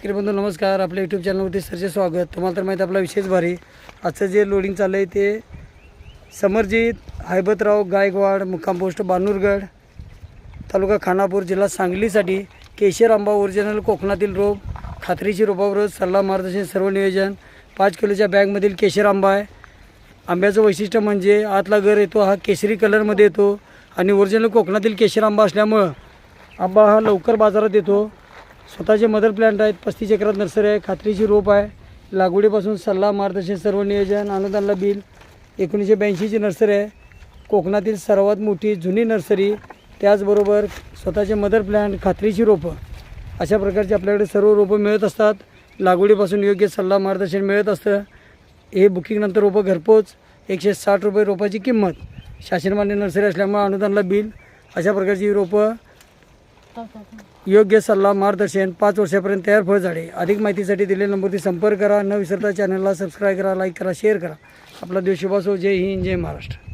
शेतकरी बंधू नमस्कार. आपल्या यूट्यूब चॅनलवरती सरचे स्वागत. तुम्हाला तर माहिती आपला विशेष भारी. आजचं जे लोडिंग चाललं आहे ते समरजित हैबतराव गायकवाड मुक्काम पोस्ट बानूरगड तालुका खानापूर जिल्हा सांगलीसाठी केशर आंबा ओरिजिनल कोकणातील रोप खात्रीची रोपावर सल्ला मार्गदर्शन सर्व नियोजन. पाच किलोच्या बॅगमधील केशर आंबा आहे. आंब्याचं वैशिष्ट्य म्हणजे आतला घर येतो हा केशरी कलरमध्ये येतो. आणि ओरिजिनल कोकणातील केशर आंबा असल्यामुळं आंबा हा लवकर बाजारात येतो. स्वतःचे मदर प्लॅन्ट आहेत पस्तीस एकरात नर्सरी आहे खात्रीची रोप आहे. लागवडीपासून सल्ला मार्गदर्शन सर्व नियोजन अनुदानला बिल एकोणीसशे ब्याऐंशीची नर्सरी आहे. कोकणातील सर्वात मोठी जुनी नर्सरी त्याचबरोबर स्वतःचे मदर प्लॅन्ट खात्रीची रोपं. अशा प्रकारचे आपल्याकडे सर्व रोपं मिळत असतात. लागवडीपासून योग्य सल्ला मार्गदर्शन मिळत असतं. हे बुकिंगनंतर रोपं घरपोच एकशे साठ रुपये रोपाची किंमत. शासनमान्य नर्सरी असल्यामुळे अनुदानला बिल अशा प्रकारची रोपं योग्य सल्ला मार्गदर्शन पाच वर्षापर्यंत तयार फळझाडे. अधिक माहितीसाठी दिलेल्या नंबरवरती संपर्क करा. न विसरता चॅनलला सबस्क्राईब करा लाईक करा शेअर करा. आपला देश शुभासो. जय हिंद जय महाराष्ट्र.